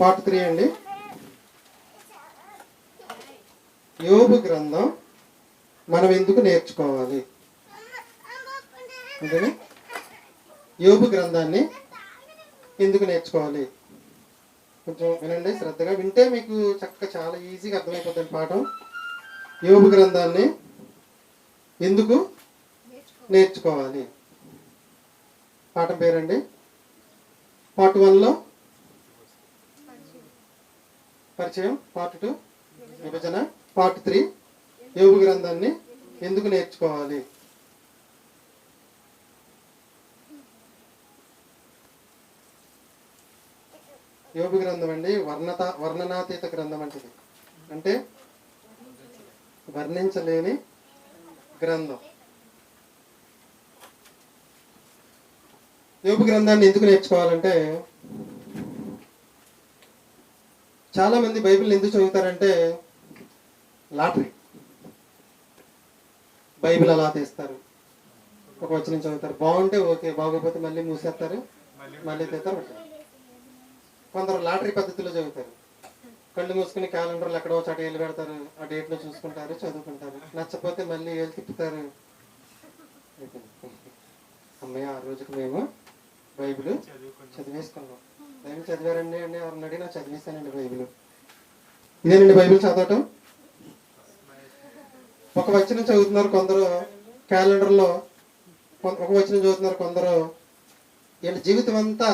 Part three అండి యోబు గ్రంథం మనం ఎందుకు నేర్చుకోవాలి? అంతేనా? యోబు గ్రంథాన్ని ఎందుకు నేర్చుకోవాలి? కొంచెం వినండి శ్రద్ధగా. వింటే మీకు చక్కగా చాలా ఈజీగా అర్థమైపోతుంది పాఠం. యోబు గ్రంథాన్ని ఎందుకు నేర్చుకోవాలి? పాఠం పేరండి. పార్ట్ వన్లో పరిచయం? పార్ట్ టూ విభజన. పార్ట్ త్రీ యోగు గ్రంథాన్ని ఎందుకు నేర్చుకోవాలి? యోగు గ్రంథం అండి వర్ణత వర్ణనాతీత గ్రంథం అంటే అంటే వర్ణించలేని గ్రంథం. యోగు గ్రంథాన్ని ఎందుకు నేర్చుకోవాలంటే చాలా మంది బైబిల్ ఎందుకు చదువుతారంటే లాటరీ. బైబిల్ అలా తీస్తారు. ఒక వచనం చదువుతారు. బాగుంటే ఓకే బాగోకపోతే మళ్ళీ మూసేస్తారు. మళ్ళీ తీస్తారు. కొందరు లాటరీ పద్ధతిలో చదువుతారు. కళ్ళు మూసుకుని క్యాలెండర్లు ఎక్కడో చోట వెళ్ళి పెడతారు. ఆ డేట్లో చూసుకుంటారు చదువుకుంటారు. నచ్చపోతే మళ్ళీ ఏళ్ళు తిప్పుతారు. అమ్మయ్య ఆ రోజుకి మేము బైబిల్ చదివేసుకున్నాం. బైబిల్ చదివారండి అండి ఎవరిని అడిగినా చదివిస్తానండి బైబిల్. ఇదేనండి బైబిల్ చదవటం? ఒక వచనం చదువుతున్నారు కొందరు క్యాలెండర్లో ఒక వచనం చదువుతున్నారు కొందరు. వీళ్ళ జీవితం అంతా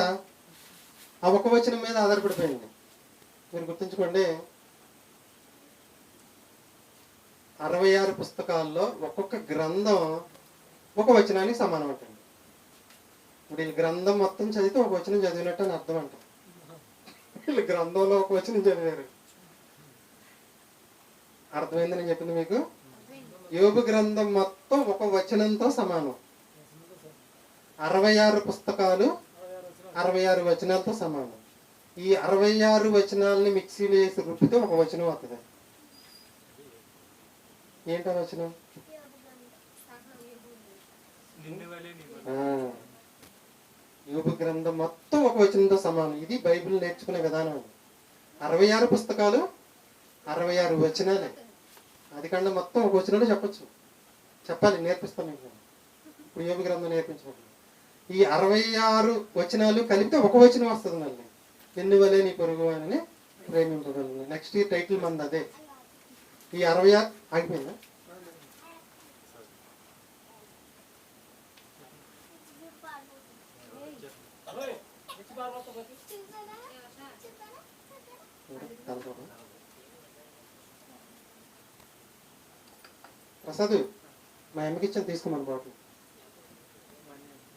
ఆ ఒక వచనం మీద ఆధారపడిపోయింది. మీరు గుర్తుంచుకోండి. అరవై ఆరు పుస్తకాల్లో ఒక్కొక్క గ్రంథం ఒక వచనానికి సమానం అంటండి. ఇప్పుడు వీళ్ళు గ్రంథం మొత్తం చదివితే ఒక వచనం చదివినట్టు అని అర్థం అంట వీళ్ళు గ్రంథంలో ఒక వచనం చదివారు. అర్థమైంది నేను చెప్పింది మీకు? యోబు గ్రంథం మొత్తం ఒక వచనంతో సమానం. అరవై ఆరు పుస్తకాలు అరవై ఆరు వచనాలతో సమానం. ఈ అరవై ఆరు వచనాలని మిక్సీలో వేసి రుబ్బితే ఒక వచనం వస్తుంది ఏంటో వచనం? యోగ గ్రంథం మొత్తం ఒక వచనంతో సమానం. ఇది బైబిల్ నేర్చుకునే విధానం. అరవై ఆరు పుస్తకాలు అరవై ఆరు వచనాలే. అది కన్నా మొత్తం ఒక వచనంలో చెప్పచ్చు. చెప్పాలి నేర్పిస్తాను మీకు ఇప్పుడు యోగ గ్రంథం నేర్పించినప్పుడు ఈ అరవై ఆరు వచనాలు కలిపితే ఒక వచనం వస్తుంది మళ్ళీ. ఎన్ని వలే నీ పొరుగు అని ప్రేమింపగలను నెక్స్ట్ ఈ టైటిల్ మంది అదే. ఈ అరవై ఆరు ఆగిపోయిందా? ప్రసాద్ మా అమ్మకి ఇచ్చాను తీసుకోమని బాటిల్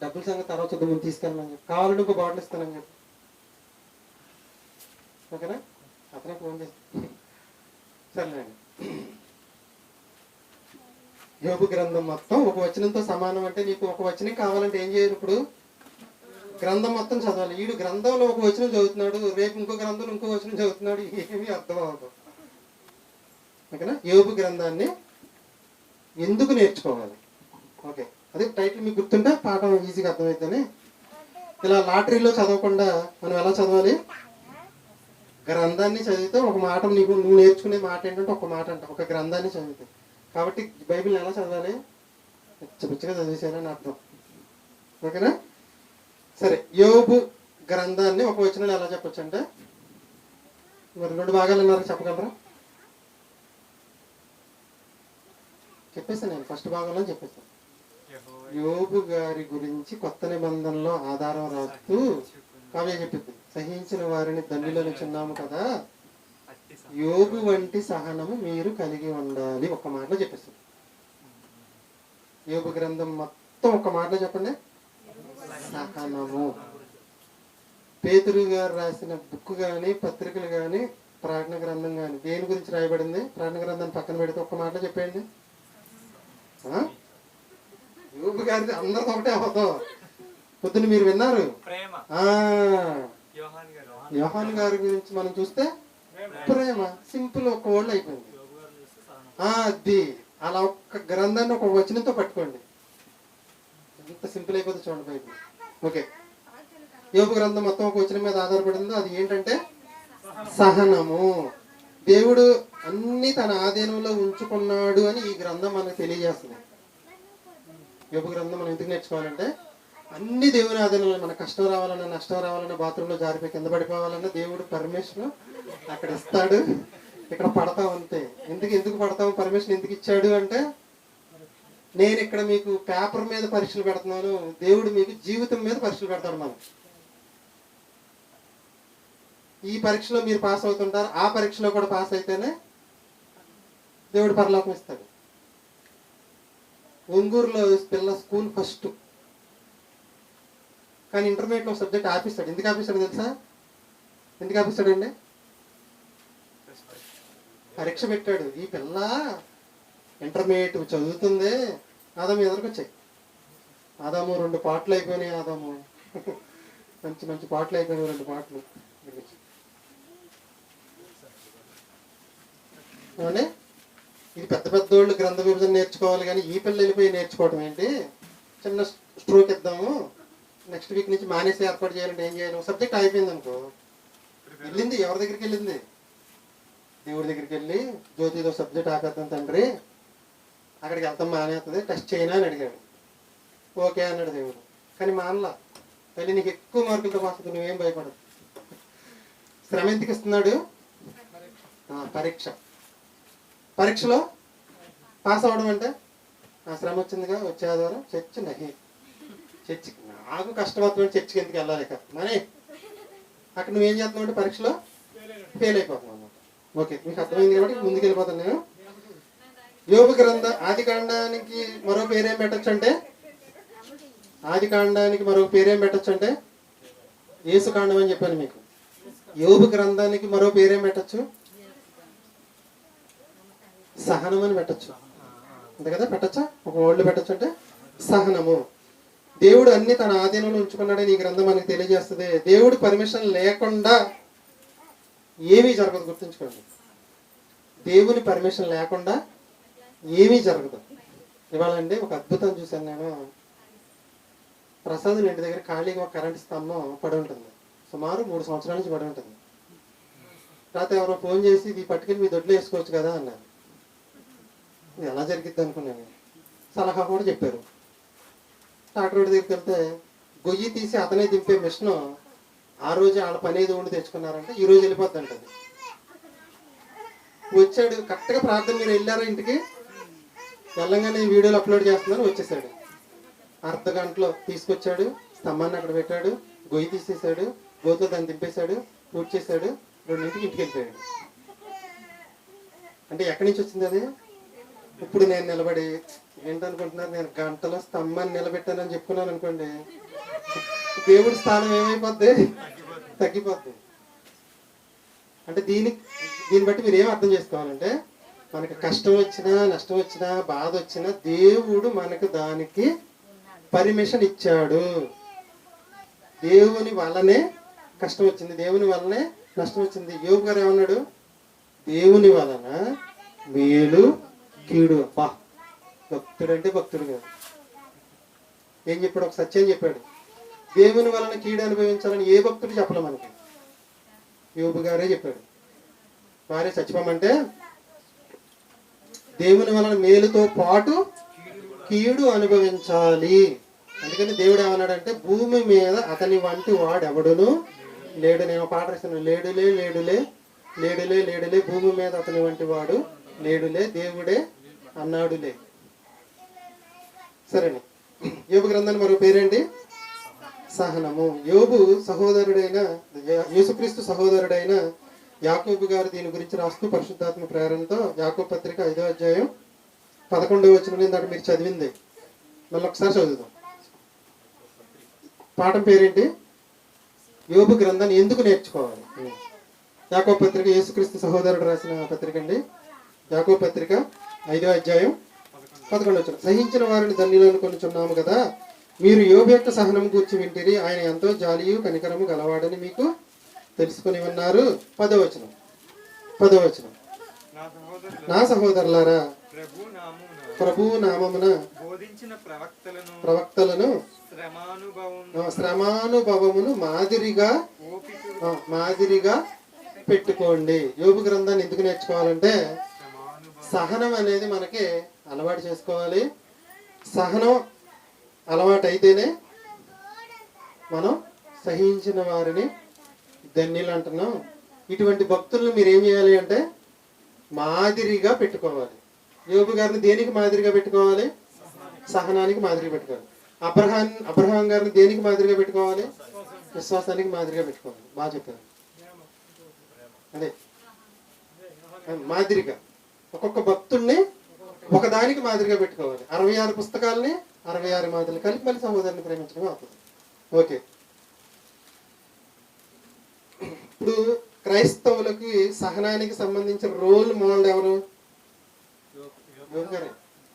డబ్బుల సంగతి తర్వాత చూద్దాం ముందు తీసుకెళ్ళమని చెప్పి. కావాలంటే ఇంకో బాటిల్ ఇస్తానని చెప్పి. ఓకేనా? అతనే ఫోన్ చేస్తాను సరేనండి యోగు గ్రంథం మొత్తం ఒక వచనంతో సమానం అంటే నీకు ఒక వచనం కావాలంటే ఏం చేయరు ఇప్పుడు? గ్రంథం మొత్తం చదవాలి. వీడు గ్రంథంలో ఒక వచనం చదువుతున్నాడు రేపు ఇంకో గ్రంథంలో ఇంకో వచనం చదువుతున్నాడు ఏమీ అర్థం అవ్వదు. ఓకేనా? యోగు గ్రంథాన్ని ఎందుకు నేర్చుకోవాలి? ఓకే అదే టైటిల్ మీకు గుర్తుంటే పాఠం ఈజీగా అర్థమవుతుంది ఇలా లాటరీలో చదవకుండా మనం ఎలా చదవాలి? గ్రంథాన్ని చదివితే ఒక మాట నీకు నువ్వు నేర్చుకునే మాట ఏంటంటే ఒక మాట అంట ఒక గ్రంథాన్ని చదివితే. కాబట్టి బైబిల్ ఎలా చదవాలి? పిచ్చిగా చదివేసానని అర్థం. ఓకేనా? సరే యోబు గ్రంథాన్ని ఒక వచనంలో ఎలా చెప్పొచ్చు అంటే మరి రెండు భాగాలు ఉన్నారు చెప్పగలరా? చెప్పేసాను నేను ఫస్ట్ భాగంలో చెప్పేసాను యోబు గారి గురించి కొత్త నిబంధనలో ఆధారం రాస్తూ కావ్య చెప్పింది. సహించిన వారిని దండిలో చిన్నాము కదా. యోగు వంటి సహనము మీరు కలిగి ఉండాలి ఒక మాటలో చెప్పేస్తుంది యోగు గ్రంథం మొత్తం ఒక మాటలో చెప్పండి. సహనము పేతురు గారు రాసిన బుక్ కానీ పత్రికలు కానీ ప్రార్థన గ్రంథం కానీ దేని గురించి రాయబడింది? ప్రార్థన గ్రంథాన్ని పక్కన పెడితే ఒక్క మాటలో చెప్పండి? యోబు గారిది అందరితో ఒకటే అబద్ధం. పొద్దున్న మీరు విన్నారు? యోహాన్ గారు. గురించి మనం చూస్తే ప్రేమ. సింపుల్ ఒక వర్డ్ అయిపోయింది. అది. అలా ఒక్క గ్రంథాన్ని ఒక వచనంతో పట్టుకోండి. ఎంత సింపుల్ అయిపోతుంది చూడండి బైబిల్. ఓకే. యోగు గ్రంథం మొత్తం ఒక వచనం మీద ఆధారపడిందో. అది ఏంటంటే సహనము. దేవుడు అన్ని తన ఆధీనంలో ఉంచుకున్నాడు అని ఈ గ్రంథం మనకు తెలియజేస్తుంది. యోగ గ్రంథం మనం ఎందుకు నేర్చుకోవాలంటే అన్ని దేవుని ఆధీనంలో మన కష్టం రావాలన్నా నష్టం రావాలన్నా బాత్రూంలో జారిపోయి కింద పడిపోవాలన్నా దేవుడు పర్మిషన్ అక్కడ ఇస్తాడు. ఇక్కడ పడతాం అంతే. ఎందుకు ఎందుకు పడతాం? పర్మిషన్ ఎందుకు ఇచ్చాడు అంటే నేను ఇక్కడ మీకు పేపర్ మీద పరీక్షలు పెడుతున్నాను. దేవుడు మీకు జీవితం మీద పరీక్షలు పెడతాడు మనం ఈ పరీక్షలో మీరు పాస్ అవుతుంటారు. ఆ పరీక్షలో కూడా పాస్ అయితేనే దేవుడు పరలోకం ఇస్తాడు. ఒంగూరులో పిల్ల స్కూల్ ఫస్ట్. కానీ ఇంటర్మీడియట్లో సబ్జెక్ట్ ఆపిస్తాడు ఎందుకు ఆపిస్తాడు తెలుసా? ఎందుకు ఆపిస్తాడండి పరీక్ష పెట్టాడు. ఈ పిల్ల ఇంటర్మీడియట్ చదువుతుంది. ఆదాము ఎదురుకు వచ్చాయి ఆదాము రెండు పాటలు అయిపోయినాయి ఆదాము. మంచి మంచి పాటలు అయిపోయినాయి రెండు పాటలు. అవునే ఇది పెద్ద పెద్దోళ్ళు గ్రంథ విభజన నేర్చుకోవాలి కానీ ఈ పిల్లలు వెళ్ళిపోయి నేర్చుకోవడం ఏంటి? చిన్న స్ట్రోక్ ఇద్దాము. నెక్స్ట్ వీక్ నుంచి మానేసి ఏర్పాటు చేయాలంటే ఏం చేయాలి? సబ్జెక్ట్ అయిపోయింది అనుకో. వెళ్ళింది ఎవరి దగ్గరికి వెళ్ళింది? దేవుడి దగ్గరికి వెళ్ళి జ్యోతితో సబ్జెక్ట్ ఆపేద్దాం తండ్రి. అక్కడికి వెళ్తాం మానేస్తుంది టెస్ట్ చేయనా అని అడిగాడు. ఓకే అన్నాడు దేవుడు. కానీ మా అన్న తల్లి నీకు ఎక్కువ మార్కులతో వస్తుంది నువ్వేం భయపడదు శ్రమ ఎందుకు ఇస్తున్నాడు? పరీక్ష. పరీక్షలో పాస్ అవ్వడం అంటే ఆ శ్రమ వచ్చిందిగా వచ్చే ఆధారం చర్చ్ నహి. చర్చ్ నాకు కష్టమవుతుంది చర్చికి ఎందుకు వెళ్ళాలి ఇక? మనీ అక్కడ నువ్వేం చేస్తున్నావు అంటే పరీక్షలో ఫెయిల్ అయిపోతున్నావు అన్నమాట. ఓకే మీకు అర్థమైంది కాబట్టి ముందుకు వెళ్ళిపోతాను నేను. యోగ గ్రంథ ఆది కాండానికి మరో పేరేం పెట్టచ్చు అంటే ఆది కాండానికి మరో పేరేం పెట్టచ్చు అంటే యేసుకాండం అని చెప్పాను మీకు. యోగు గ్రంథానికి మరో పేరేం పెట్టచ్చు? సహనం అని పెట్టచ్చు. అంతే కదా? పెట్టచ్చా? ఒక ఓళ్ళు పెట్టచ్చు అంటే సహనము. దేవుడు అన్ని తన ఆధీనంలో ఉంచుకున్నాడని ఈ గ్రంథం మనకి తెలియజేస్తుంది. దేవుడు పర్మిషన్ లేకుండా ఏమీ జరగదు. గుర్తుంచుకోండి. దేవుని పర్మిషన్ లేకుండా ఏమీ జరగదు. ఇవాళ అండి ఒక అద్భుతం చూశాను నేను. ప్రసాద్ ఇంటి దగ్గర ఖాళీగా ఒక కరెంట్ స్తంభం పడి ఉంటుంది. సుమారు మూడు సంవత్సరాల నుంచి పడి ఉంటుంది. రాత్రి ఎవరో ఫోన్ చేసి ఇది పట్టుకెళ్ళి మీ దొడ్లో వేసుకోవచ్చు కదా అన్నారు. ఇది ఎలా జరిగిద్ది అనుకున్నాను సలహా కూడా చెప్పారు. డాక్టర్ వాడి దగ్గరికి వెళ్తే గొయ్యి తీసి అతనే దింపే మిషన్ ఆ రోజు వాళ్ళ పని ఏదో ఉండి తెచ్చుకున్నారంటే ఈ రోజు వెళ్ళిపోద్ది అంటది. వచ్చాడు కరెక్ట్గా ప్రార్థన మీరు వెళ్ళారా ఇంటికి? వెళ్ళంగానే ఈ వీడియోలు అప్లోడ్ చేస్తున్నారు వచ్చేసాడు. అర్ధ గంటలో తీసుకొచ్చాడు స్తంభాన్ని అక్కడ పెట్టాడు గొయ్యి తీసేశాడు గోతో దాన్ని దింపేశాడు పూర్తి చేశాడు రెండింటికి ఇంటికి వెళ్ళిపోయాడు. అంటే ఎక్కడి నుంచి వచ్చింది అది? ఇప్పుడు నేను నిలబడి ఏంటనుకుంటున్నారు? నేను గంటలో స్తంభాన్ని నిలబెట్టానని చెప్పుకున్నాను అనుకోండి దేవుడి స్థానం ఏమైపోద్ది? తగ్గిపోద్ది. అంటే దీని దీన్ని బట్టి మీరు ఏం అర్థం చేసుకోవాలంటే మనకి కష్టం వచ్చినా నష్టం వచ్చినా బాధ వచ్చినా దేవుడు మనకు దానికి పర్మిషన్ ఇచ్చాడు. దేవుని వల్లనే కష్టం వచ్చింది. దేవుని వల్లనే నష్టం వచ్చింది. యోగు గారు ఏమన్నాడు? దేవుని వలన మేలు కీడు. అబ్బా భక్తుడు అంటే భక్తుడు కాదు. ఏం చెప్పాడు? ఒక సత్యం చెప్పాడు. దేవుని వలన కీడు అనుభవించాలని ఏ భక్తుడు చెప్పలే మనకి. యోగు గారే చెప్పాడు. వారే చచ్చిపోమంటే దేవుని వలన మేలుతో పాటు కీడు అనుభవించాలి. అందుకని దేవుడు ఏమన్నాడంటే భూమి మీద అతని వంటి వాడెవడును లేడు. నేను పాట రాశాను లేడులే లేడులే లేడులే లేడులే భూమి మీద అతని వంటి వాడు లేడులే దేవుడే అన్నాడులే. సరేనా. యోబు గ్రంథాన్ని మరో పేరేంటి? సహనము. యోబు సహోదరుడైన యేసుక్రీస్తు సహోదరుడైన యాకోబు గారు దీని గురించి రాస్తూ పరిశుద్ధాత్మ ప్రేరణతో యాకోబు పత్రిక ఐదో అధ్యాయం పదకొండవ వచ్చిన ఇందాక మీరు చదివింది. మళ్ళీ ఒకసారి చదువుదాం. పాఠం పేరేంటి? యోబు గ్రంథాన్ని ఎందుకు నేర్చుకోవాలి? యాకో పత్రిక యేసుక్రీస్తు సహోదరుడు రాసిన పత్రిక అండి. యాకో పత్రిక ఐదో అధ్యాయం పదకొండు వచ్చిన సహించిన వారిని ధన్యులను కొనుచున్నాము కదా. మీరు యోబు యొక్క సహనం గూర్చి వింటిరి. ఆయన ఎంతో జాలియు కనికరము గలవాడని మీకు తెలుసుకుని ఉన్నారు పదవచనం. పదవచనం. నా సహోదరులు నా సహోదరులారా ప్రభు నామమున బోధించిన ప్రవక్తలను ప్రవక్తలను శ్రమానుభవమును మాదిరిగా మాదిరిగా పెట్టుకోండి. యోగు గ్రంథాన్ని ఎందుకు నేర్చుకోవాలంటే సహనం అనేది మనకి అలవాటు చేసుకోవాలి. సహనం అలవాటు అయితేనే మనం సహించిన వారిని ధన్యులు అంటున్నాం. ఇటువంటి భక్తులను మీరు ఏం చేయాలి అంటే మాదిరిగా పెట్టుకోవాలి. యోగు గారిని దేనికి మాదిరిగా పెట్టుకోవాలి? సహనానికి మాదిరిగా పెట్టుకోవాలి. అబ్రహాన్ అబ్రహాం గారిని దేనికి మాదిరిగా పెట్టుకోవాలి? విశ్వాసానికి మాదిరిగా పెట్టుకోవాలి. బాగా చెప్పారు. అదే. మాదిరిగా. ఒక్కొక్క భక్తుడిని ఒకదానికి మాదిరిగా పెట్టుకోవాలి. అరవై ఆరు పుస్తకాలని అరవై ఆరు మాదిరిగా కలిపి మళ్ళీ సహోదరుని ప్రేమించడం అవుతుంది. ఓకే. ఇప్పుడు క్రైస్తవులకి సహనానికి సంబంధించిన రోల్ మోడల్ ఎవరు?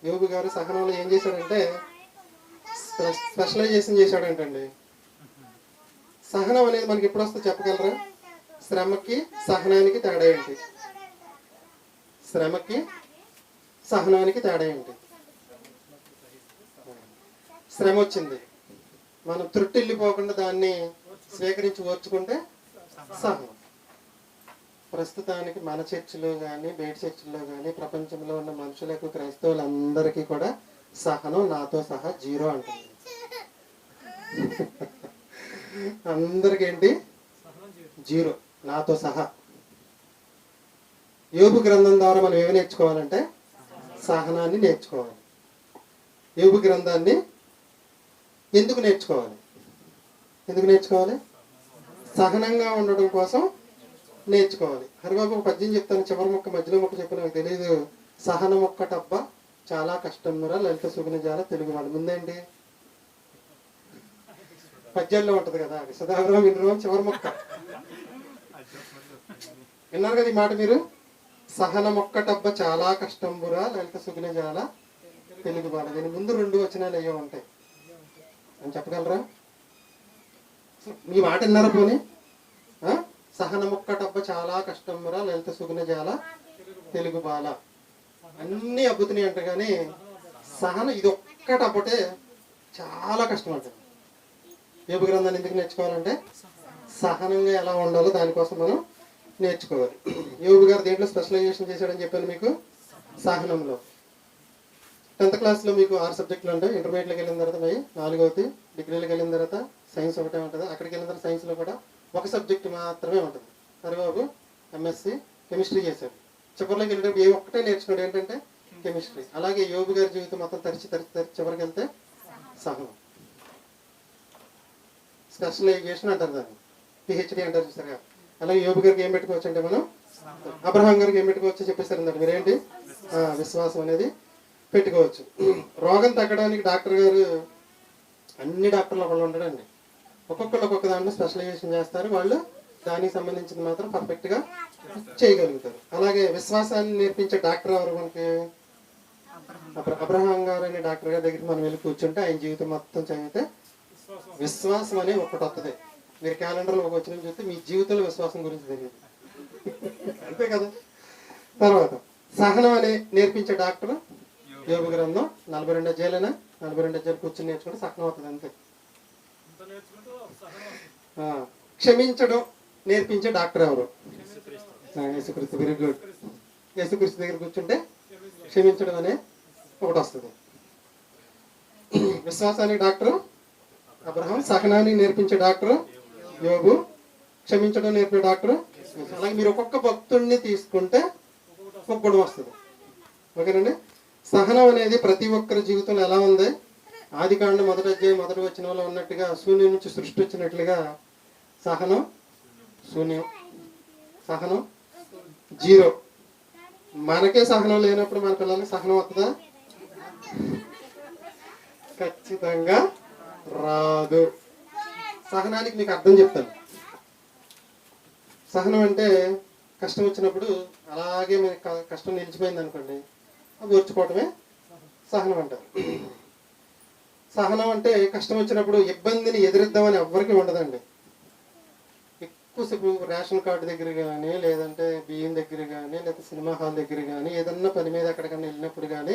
యోగు గారు సహనంలో ఏం చేశాడంటే స్పె- స్పెషలైజేషన్ చేశాడంటండి. సహనం అనేది మనకి ఎప్పుడు వస్తుందో చెప్పగలరా? శ్రమకి సహనానికి తేడా ఏంటి? శ్రమకి సహనానికి తేడా ఏంటి? శ్రమ వచ్చింది. మనం త్రుట్టిల్లిపోకుండా దాన్ని స్వీకరించి ఓర్చుకుంటే సహనం ప్రస్తుతానికి మన చర్చిలో కానీ బయట చర్చిలో కానీ ప్రపంచంలో ఉన్న మనుషులకు క్రైస్తవులందరికీ కూడా సహనం నాతో సహా జీరో అంటుంది. అందరికి ఏంటి జీరో. నాతో సహా. యోగు గ్రంథం ద్వారా మనం ఏమి నేర్చుకోవాలంటే సహనాన్ని నేర్చుకోవాలి. యోగు గ్రంథాన్ని ఎందుకు నేర్చుకోవాలి? ఎందుకు నేర్చుకోవాలి? సహనంగా ఉండడం కోసం నేర్చుకోవాలి. హరిబాబు ఒక పద్యం చెప్తాను. చివరి మొక్క మధ్యలో మొక్క చెప్పిన నాకు తెలియదు సహన మొక్క టబ్బ చాలా కష్టమురా లలిత సుగుణజాల తెలుగు వాళ్ళు ముందేంటి? పద్యాల్లో ఉంటది కదా సదావరం వినరం చివరి మొక్క. విన్నారు కదా ఈ మాట మీరు? సహన మొక్క టబ్బ చాలా కష్టంబురా లలిత సుగుణజాల తెలుగు బాల దీని ముందు రెండు వచనాలు అయ్యో ఉంటాయి. అని చెప్పగలరా? మీ మాట విన్నారా పోనీ? ఆ? చాలా కష్టంరా లలిత సుగుణ జాల తెలుగు బాల. అన్నీ అబ్బుతున్నాయి అంట కానీ సహన ఇది ఒక్కటి చాలా కష్టం అంట ఏపు గ్రంథాన్ని ఎందుకు నేర్చుకోవాలంటే సహనంగా ఎలా ఉండాలో దానికోసం మనం నేర్చుకోవాలి. యోగు గారు దేంట్లో స్పెషలైజేషన్ చేశాడని చెప్పాను మీకు? సహనంలో. టెన్త్ క్లాస్లో మీకు ఆరు సబ్జెక్టులు ఉంటాయి. ఇంటర్మీడియట్లోకి వెళ్ళిన తర్వాత నాలుగవది డిగ్రీలోకి వెళ్ళిన తర్వాత సైన్స్ ఒకటే ఉంటుంది. అక్కడికి వెళ్ళిన తర్వాత సైన్స్లో కూడా ఒక సబ్జెక్ట్ మాత్రమే ఉంటుంది. హరిబాబు ఎంఎస్సి కెమిస్ట్రీ చేశాడు చివరిలోకి వెళ్ళేటప్పుడు ఏ ఒక్కటే నేర్చుకున్నాడు ఏంటంటే కెమిస్ట్రీ అలాగే యోగు గారి జీవితం మొత్తం తరిచి తరిచి తరిచి చివరికి వెళ్తే సహనం. స్పెషలైజేషన్ అంటారు దాన్ని. పిహెచ్డి అంటారు చూసారుగా. అలాగే యోబు గారికి ఏం పెట్టుకోవచ్చు అంటే మనం అబ్రహాం గారికి ఏం పెట్టుకోవచ్చు చెప్పేశారు అన్నట్టు మీరేంటి? విశ్వాసం అనేది పెట్టుకోవచ్చు. రోగం తగ్గడానికి డాక్టర్ గారు అన్ని డాక్టర్లు ఒకళ్ళు ఉండడండి. ఒక్కొక్కళ్ళు ఒక్కొక్క దాంట్లో స్పెషలైజేషన్ చేస్తారు. వాళ్ళు దానికి సంబంధించింది మాత్రం పర్ఫెక్ట్గా చేయగలుగుతారు. అలాగే విశ్వాసాన్ని నేర్పించే డాక్టర్ ఎవరు మనకి? అబ్రహాం గారు అనే డాక్టర్ గారి దగ్గర మనం వెళ్ళి కూర్చుంటే ఆయన జీవితం మొత్తం చదివితే విశ్వాసం అనే ఒకటి వస్తుంది మీరు క్యాలెండర్లో ఒక వచ్చిన చూస్తే మీ జీవితంలో విశ్వాసం గురించి తెలియదు. అంతే కదా? తర్వాత సహనం అనే నేర్పించే డాక్టర్ యోగ గ్రంథం నలభై రెండు అధ్యాయులైనా నలభై రెండు అధ్యాయులు కూర్చొని నేర్చుకుంటే సహనం అవుతుంది అంతే. క్షమించడం నేర్పించే డాక్టర్ ఎవరు? యేసుక్రీస్తు. వెరీ గుడ్ యేసుక్రీస్తు దగ్గర కూర్చుంటే క్షమించడం అనే ఒకటి వస్తుంది. విశ్వాసానికి డాక్టరు అబ్రహం సహనాన్ని నేర్పించే డాక్టర్ యోగు క్షమించడం నేర్పే డాక్టర్ అలాగే మీరు ఒక్కొక్క భక్తుడిని తీసుకుంటే ఒక్కొక్క గుణం వస్తుంది. ఓకేనండి? సహనం అనేది ప్రతి ఒక్కరి జీవితంలో ఎలా ఉంది? ఆది కాండ మొదటి అధ్యాయం మొదటి వచ్చిన వాళ్ళు ఉన్నట్టుగా శూన్యం నుంచి సృష్టి వచ్చినట్లుగా సహనం శూన్యం. సహనం జీరో. మనకే సహనం లేనప్పుడు మన పిల్లలకి సహనం వస్తుందా? ఖచ్చితంగా రాదు. సహనానికి మీకు అర్థం చెప్తాను. సహనం అంటే కష్టం వచ్చినప్పుడు అలాగే మనకి క- కష్టం నిలిచిపోయింది అనుకోండి అది ఓర్చుకోవటమే సహనం అంటారు. సహనం అంటే కష్టం వచ్చినప్పుడు ఇబ్బందిని ఎదురిద్దామని ఎవ్వరికీ ఉండదండి. ఎక్కువసేపు రేషన్ కార్డు దగ్గర కానీ లేదంటే బియ్యం దగ్గర కానీ లేదా సినిమా హాల్ దగ్గర కానీ ఏదన్నా పని మీద ఎక్కడికన్నా వెళ్ళినప్పుడు కానీ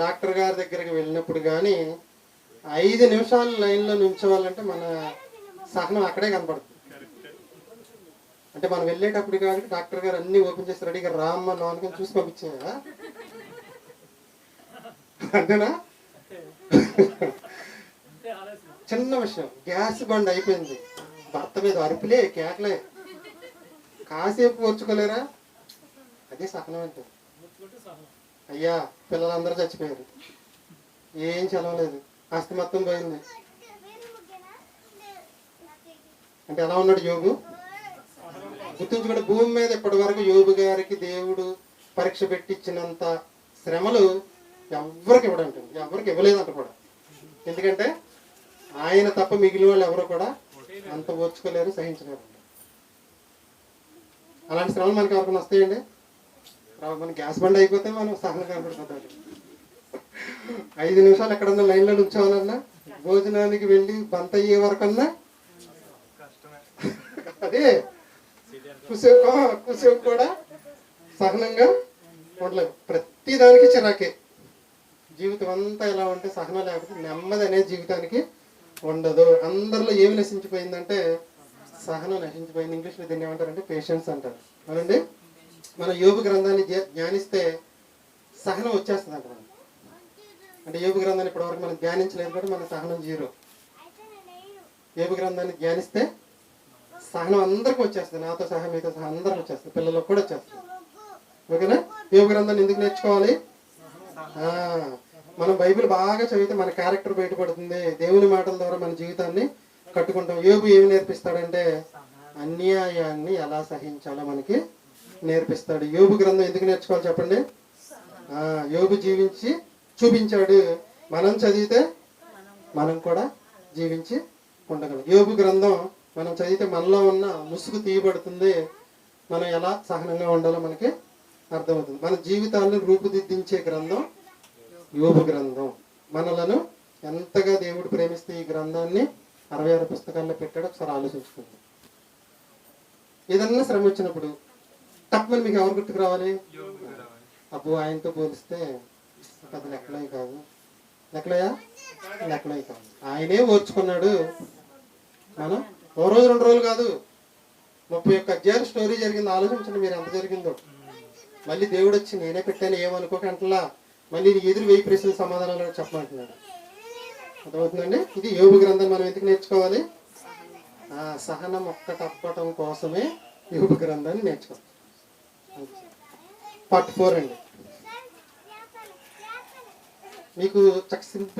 డాక్టర్ గారి దగ్గరికి వెళ్ళినప్పుడు కానీ ఐదు నిమిషాలు లైన్లో నిల్చోవాలంటే మన సహనం అక్కడే కనపడుతుంది. అంటే మనం వెళ్ళేటప్పుడు కాబట్టి డాక్టర్ గారు అన్ని ఓపెన్ చేసి రెడీగా రామ్మ నాన్నగా చూసి పంపించాయా? అంతేనా? చిన్న విషయం గ్యాస్ బండ్ అయిపోయింది. భర్త మీద అరుపులే కేకలే. కాసేపు ఓర్చుకోలేరా? అదే సహనం అంటే అయ్యా పిల్లలందరూ చచ్చిపోయారు. ఏం చదవలేదు. ఆస్తి మొత్తం పోయింది. అంటే ఎలా ఉన్నాడు యోగు గుర్తుంచుకుంటే భూమి మీద ఇప్పటి వరకు యోగు గారికి దేవుడు పరీక్ష పెట్టించినంత శ్రమలు ఎవరికి ఇవ్వడంటండి. ఎవరికి ఇవ్వలేదంట కూడా. ఎందుకంటే ఆయన తప్ప మిగిలిన వాళ్ళు ఎవరు కూడా అంత ఓర్చుకోలేరు సహించలేరు. అలాంటి శ్రమలు మనకి ఎవరికైనా వస్తాయండి? మన గ్యాస్ బండ్ అయిపోతే మనం సహనం కనపడిపోతాం ఐదు నిమిషాలు ఎక్కడన్నా లైన్లో నుంచోవాలన్నా భోజనానికి వెళ్ళి బంత అయ్యే వరకన్నా అదే కుసేపు కుసేపు కూడా సహనంగా ఉండలేదు ప్రతి దానికి చిరాకే. జీవితం అంతా ఎలా ఉంటే సహనం లేకపోతే నెమ్మది అనేది జీవితానికి ఉండదు. అందరిలో ఏమి నశించిపోయిందంటే సహనం నశించిపోయింది. ఇంగ్లీష్లో దీన్ని ఏమంటారంటే పేషెన్స్ అంటారు. అవునండి? మన యోగు గ్రంథాన్ని ధ్యానిస్తే సహనం వచ్చేస్తుంది అంట అంటే యోగు గ్రంథాన్ని ఇప్పటివరకు మనం ధ్యానించలేదు కాబట్టి మన సహనం జీరో. యోగు గ్రంథాన్ని ధ్యానిస్తే సహనం అందరికి వచ్చేస్తుంది. నాతో సహా మీతో సహా అందరికి వచ్చేస్తుంది. పిల్లలకు కూడా వచ్చేస్తుంది. ఓకేనా? యోగ గ్రంథాన్ని ఎందుకు నేర్చుకోవాలి? మనం బైబిల్ బాగా చదివితే మన క్యారెక్టర్ బయటపడుతుంది. దేవుని మాటల ద్వారా మన జీవితాన్ని కట్టుకుంటాం. యోగు ఏమి నేర్పిస్తాడంటే అన్యాయాన్ని ఎలా సహించాలో మనకి నేర్పిస్తాడు. యోగు గ్రంథం ఎందుకు నేర్చుకోవాలి చెప్పండి? యోగు జీవించి చూపించాడు. మనం చదివితే మనం కూడా జీవించి ఉండగలం. యోగు గ్రంథం మనం చదివితే మనలో ఉన్న ముసుగు తీయబడుతుంది. మనం ఎలా సహనంగా ఉండాలో మనకి అర్థమవుతుంది. మన జీవితాలను రూపుదిద్దించే గ్రంథం యోగు గ్రంథం. మనలను ఎంతగా దేవుడు ప్రేమిస్తే ఈ గ్రంథాన్ని అరవై ఆరు పుస్తకాల్లో పెట్టాడు ఒకసారి ఆలోచించుకోండి. ఏదన్నా శ్రమ వచ్చినప్పుడు తప్పని మీకు ఎవరు గుర్తుకు రావాలి అబ్బో ఆయనతో పోలిస్తే పెద్ద లెక్కలే కాదు. లెక్కలయా లెక్కలే కాదు. ఆయనే ఓర్చుకున్నాడు. మనం ఓ రోజు రెండు రోజులు కాదు. ముప్పై ఒక్క అధ్యాయులు స్టోరీ జరిగింది. ఆలోచించండి మీరు ఎంత జరిగిందో. మళ్ళీ దేవుడు వచ్చి నేనే పెట్టాను ఏమనుకోకంటలా. మళ్ళీ నీకు ఎదురు వెయ్యి ప్రశ్నల సమాధానాలు చెప్పమంటున్నాడు. అర్థమవుతుందండి? ఇది యోగు గ్రంథం మనం ఎందుకు నేర్చుకోవాలి? ఆ సహనం ఒక్కటప్పటం కోసమే యోగు గ్రంథాన్ని నేర్చుకోవాలి. పార్ట్ ఫోర్ అండి. మీకు చక్క సింపుల్